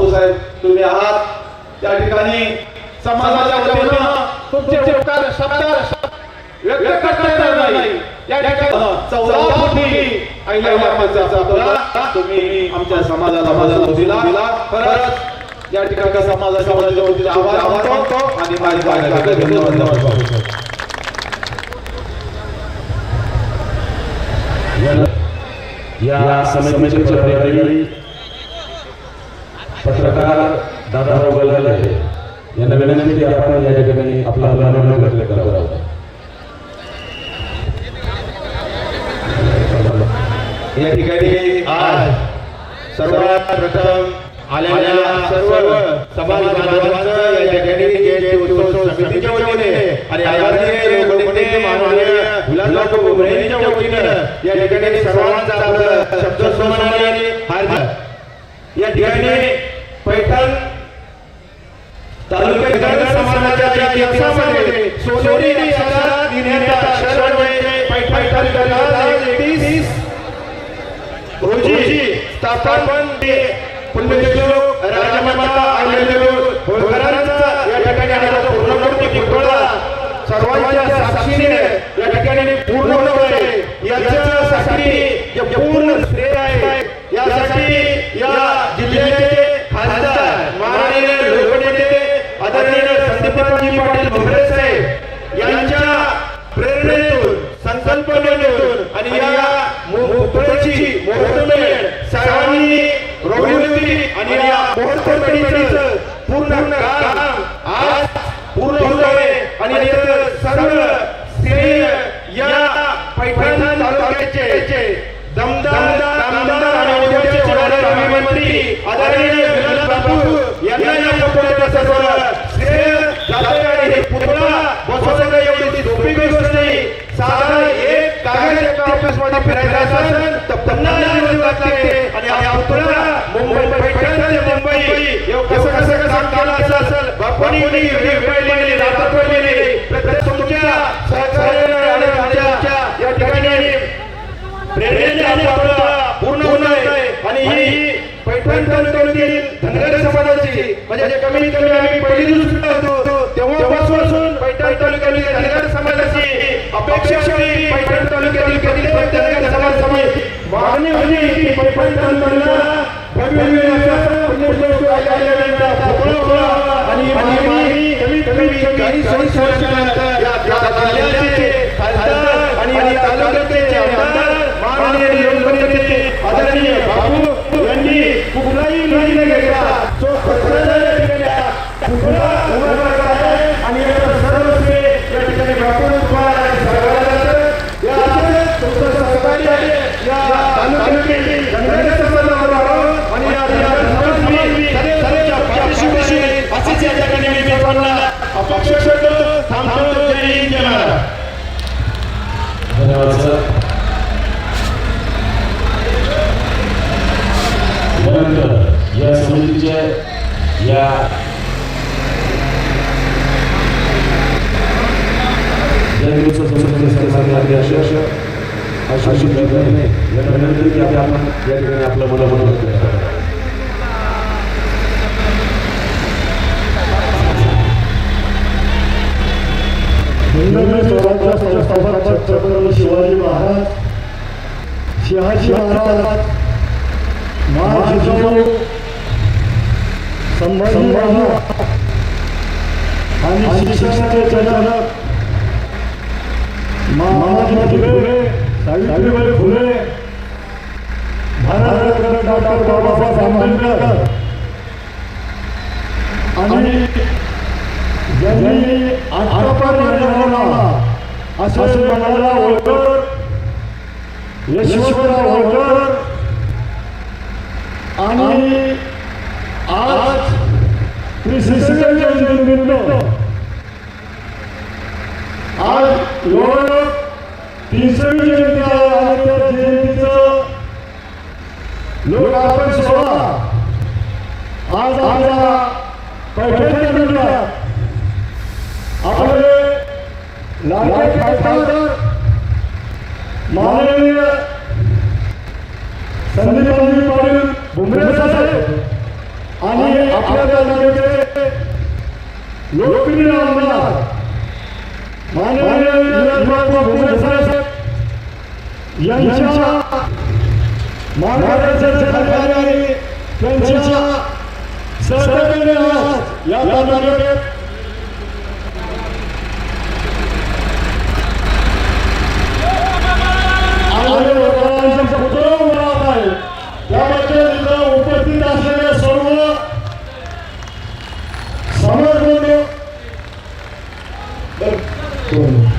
बापू साहेब तुम्ही आहात. त्या ठिकाणी समाजाच्या वतीनं तुमचे उपकार शब्द व्यक्त करता येणार नाही. या ठिकाणी चौदा कोटी अहिल्या माणसाचा पुतळा तुम्ही आमच्या समाजाला समाजाला दिला. खरंच या ठिकाणी समाजा समाजाच्या वतीने आभार मानतो आणि माझी माझ्या धन्यवाद धन्यवाद या समितीचे पदाधिकारी पत्रकार दादाराव गलगले यांना विनंती की आपण या ठिकाणी आपला अभिनंदन व्यक्त करावं. या ठिकाणी आज सर्वात प्रथम आलेल्या सर्व समाज बांधवांचं या ठिकाणी जयंती उत्सव समितीच्या वतीने आणि आदरणीय माननीय गुलाबराव या ठिकाणी सर्वांचा आपलं शब्द हार्दिक या ठिकाणी पैठण तालुक्यात इतिहासामध्ये सोनेरी अक्षरात लिहिण्याचा म्हणजे पैठण एकतीस. रोजी स्थापन ते पुण्यश्लोक राजमाता अहिल्यादेवी होळकरांचा या ठिकाणी आलेला पुतळा सर्वांच्या साक्षीने या ठिकाणी पूर्ण होतोय याच्यासाठी जे पूर्ण श्रेय आहे यासाठी या जिल्ह्याचे खासदार माननीय लोकनेते आदरणीय संदीपरावजी पाटील भुमरे साहेब यांच्या प्रेरणेतून संकल्पनेतून आणि या पुतळ्याची मुहूर्तमेढ सर्वांनी रोवली आणि या मुहूर्तमेढीचं पूर्ण काम आज पूर्ण होतोय आणि सर्व श्रेय या पैठण तालुक्याचे दमदार आणि आदरणीय विलास बापू यांना या पुतळ्याचं सर्व श्रेय जाते आणि हे पुतळा बसवणं एवढी सोपी गोष्ट नाही साधा एक कागद एका ऑफिसमध्ये फिरायचा असेल तर पन्नास दिवस लागते आणि हा पुतळा मुंबई पैठण ते कसं कसं काम केलं असेल प्रत्येक तुमच्या सहकार्याने आणि आमच्या या ठिकाणी प्रेरणेने आपलं पूर्ण आहे आणि ही पैठण तालुक्यातील धनगर समाजाची म्हणजे कमीत कमी आम्ही पहिली दुसरी होतो. तेव्हापासून पैठण तालुक्यातील धनगर समाजाची अपेक्षा होती पैठण तालुक्यातील कधी धनगर समाज मागणी होती की पैठण तालुक्याला भव्य आणि मागणी कमीत कमी काही सोयी सुविधांनंतर या जिल्ह्याचे खासदार आणि या तालुक्याचे आमदार माननीय लोकनेते आदरणीय बापू यांनी कुठलाही निर्णय न घेता तो पत्राद्वारे केलेल्या कुठला उमेदवार आहे आणि याचं सर्व श्रेय या ठिकाणी बापू तुम्हाला सर्वांना जातं. या असंच तुमचं सहकार्य या तालुक्यातील धनगर समाजावर व्हावं आणि या धनगर समाजाची सर्वांच्या पाठीशी उभी राहील. अशीच या ठिकाणी मी सर्वांना धन्यवाद सर या समितीचे या अध्यक्ष आशिष विनंती की आपण या ठिकाणी आपलं मला म्हणून हिंदवी स्वराज्य संस्थापक छत्रपती शिवाजी महाराज शहाजी महाराज महाशिवशाहू संभाजी आणि शिक्षणाचे जनक महात्मा फुले सावित्रीबाई फुले भारत डॉक्टर बाबासाहेब आंबेडकर आणि आतापर्यंत मनाला यशवंतराव होळकर आणि आज आज लोक तीनशेवी जयंती आहे आणि त्या जयंतीचं सोहळा आज आपल्या पैठण जिल्ह्यात आपले लाडके खासदार माननीय संदीपजी पाटील भुमरे साहेब आणि आपल्या तालुक्याचे लोकप्रिय आमदार माननीय विलासबाबू भुमरे साहेब यांच्या मार्गदर्शनाखाली आणि त्यांच्या सहकार्याने आज या तालुक्यात आज